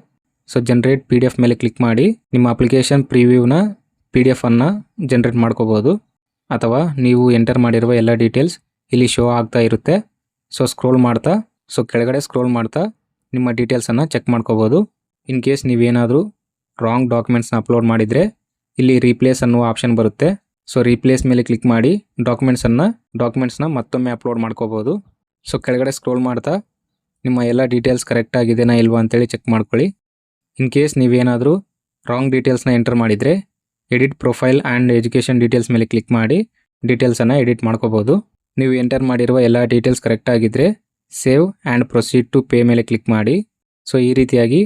So generate P D F ಮೇಲೆ ಕ್ಲಿಕ್ ಮಾಡಿ. ನಿಮ್ಮ ಅಪ್ಲಿಕೇಶನ್ ಪ್ರಿವ್ಯೂನ ಪಿ ಡಿ ಎಫನ್ನು ಜನ್ರೇಟ್ ಮಾಡ್ಕೋಬೋದು. ಅಥವಾ ನೀವು ಎಂಟರ್ ಮಾಡಿರುವ ಎಲ್ಲ ಡೀಟೇಲ್ಸ್ ಇಲ್ಲಿ ಶೋ ಆಗ್ತಾ ಇರುತ್ತೆ. ಸೊ ಸ್ಕ್ರೋಲ್ ಮಾಡ್ತಾ. ಸೊ ಕೆಳಗಡೆ ಸ್ಕ್ರೋಲ್ ಮಾಡ್ತಾ ನಿಮ್ಮ ಡೀಟೇಲ್ಸನ್ನು ಚೆಕ್ ಮಾಡ್ಕೋಬೋದು. ಇನ್ ಕೇಸ್ ನೀವೇನಾದರೂ ರಾಂಗ್ ಡಾಕ್ಯುಮೆಂಟ್ಸ್ನ ಅಪ್ಲೋಡ್ ಮಾಡಿದರೆ ಇಲ್ಲಿ ರೀಪ್ಲೇಸ್ ಅನ್ನುವ ಆಪ್ಷನ್ ಬರುತ್ತೆ. ಸೊ ರೀಪ್ಲೇಸ್ ಮೇಲೆ ಕ್ಲಿಕ್ ಮಾಡಿ ಡಾಕ್ಯುಮೆಂಟ್ಸನ್ನು ಡಾಕ್ಯುಮೆಂಟ್ಸ್ನ ಮತ್ತೊಮ್ಮೆ ಅಪ್ಲೋಡ್ ಮಾಡ್ಕೋಬೋದು. ಸೊ ಕೆಳಗಡೆ ಸ್ಕ್ರೋಲ್ ಮಾಡ್ತಾ ನಿಮ್ಮ ಎಲ್ಲ ಡೀಟೇಲ್ಸ್ ಕರೆಕ್ಟ್ ಆಗಿದೆಯಾ ಇಲ್ವಾ ಅಂತೇಳಿ ಚೆಕ್ ಮಾಡ್ಕೊಳ್ಳಿ. ಇನ್ ಕೇಸ್ ನೀವೇನಾದರೂ ರಾಂಗ್ ಡೀಟೇಲ್ಸ್ನ ಎಂಟರ್ ಮಾಡಿದರೆ edit profile and education details ಮೇಲೆ ಕ್ಲಿಕ್ ಮಾಡಿ ಡೀಟೇಲ್ಸನ್ನು ಎಡಿಟ್ ಮಾಡ್ಕೋಬೋದು. ನೀವು ಎಂಟರ್ ಮಾಡಿರುವ ಎಲ್ಲ ಡೀಟೇಲ್ಸ್ ಕರೆಕ್ಟ್ ಆಗಿದ್ದರೆ save and proceed to pay ಮೇಲೆ ಕ್ಲಿಕ್ ಮಾಡಿ. ಸೊ ಈ ರೀತಿಯಾಗಿ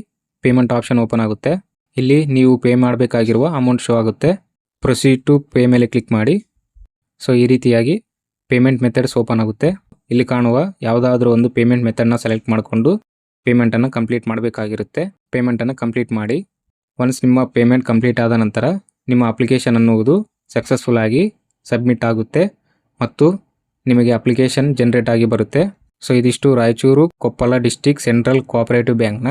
ಪೇಮೆಂಟ್ ಆಪ್ಷನ್ ಓಪನ್ ಆಗುತ್ತೆ. ಇಲ್ಲಿ ನೀವು ಪೇ ಮಾಡಬೇಕಾಗಿರುವ ಅಮೌಂಟ್ ಶೋ ಆಗುತ್ತೆ. ಪ್ರೊಸೀಡ್ ಟು ಪೇ ಮೇಲೆ ಕ್ಲಿಕ್ ಮಾಡಿ. ಸೊ ಈ ರೀತಿಯಾಗಿ ಪೇಮೆಂಟ್ ಮೆಥಡ್ಸ್ ಓಪನ್ ಆಗುತ್ತೆ. ಇಲ್ಲಿ ಕಾಣುವ ಯಾವುದಾದ್ರೂ ಒಂದು ಪೇಮೆಂಟ್ ಮೆಥಡ್ನ ಸೆಲೆಕ್ಟ್ ಮಾಡಿಕೊಂಡು ಪೇಮೆಂಟನ್ನು ಕಂಪ್ಲೀಟ್ ಮಾಡಬೇಕಾಗಿರುತ್ತೆ. ಪೇಮೆಂಟನ್ನು ಕಂಪ್ಲೀಟ್ ಮಾಡಿ. ಒನ್ಸ್ ನಿಮ್ಮ ಪೇಮೆಂಟ್ ಕಂಪ್ಲೀಟ್ ಆದ ನಂತರ ನಿಮ್ಮ ಅಪ್ಲಿಕೇಶನ್ ಅನ್ನುವುದು ಸಕ್ಸಸ್ಫುಲ್ ಆಗಿ ಸಬ್ಮಿಟ್ ಆಗುತ್ತೆ ಮತ್ತು ನಿಮಗೆ ಅಪ್ಲಿಕೇಶನ್ ಜನರೇಟ್ ಆಗಿ ಬರುತ್ತೆ. ಸೊ ಇದಿಷ್ಟು Raichur Koppal district central cooperative ಬ್ಯಾಂಕ್ನ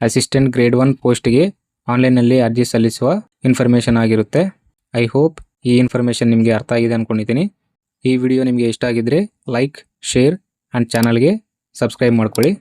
ಅಸಿಸ್ಟೆಂಟ್ ಗ್ರೇಡ್ ಒನ್ ಪೋಸ್ಟ್ಗೆ ಆನ್ಲೈನಲ್ಲಿ ಅರ್ಜಿ ಸಲ್ಲಿಸುವ ಇನ್ಫಾರ್ಮೇಷನ್ ಆಗಿರುತ್ತೆ. ಐ ಹೋಪ್ ಈ ಇನ್ಫಾರ್ಮೇಷನ್ ನಿಮಗೆ ಅರ್ಥ ಆಗಿದೆ ಅಂದ್ಕೊಂಡಿದ್ದೀನಿ ಈ ವಿಡಿಯೋ ನಿಮಗೆ ಇಷ್ಟ ಆಗಿದ್ದರೆ ಲೈಕ್, ಶೇರ್ ಆ್ಯಂಡ್ ಚಾನಲ್ಗೆ ಸಬ್ಸ್ಕ್ರೈಬ್ ಮಾಡ್ಕೊಳ್ಳಿ.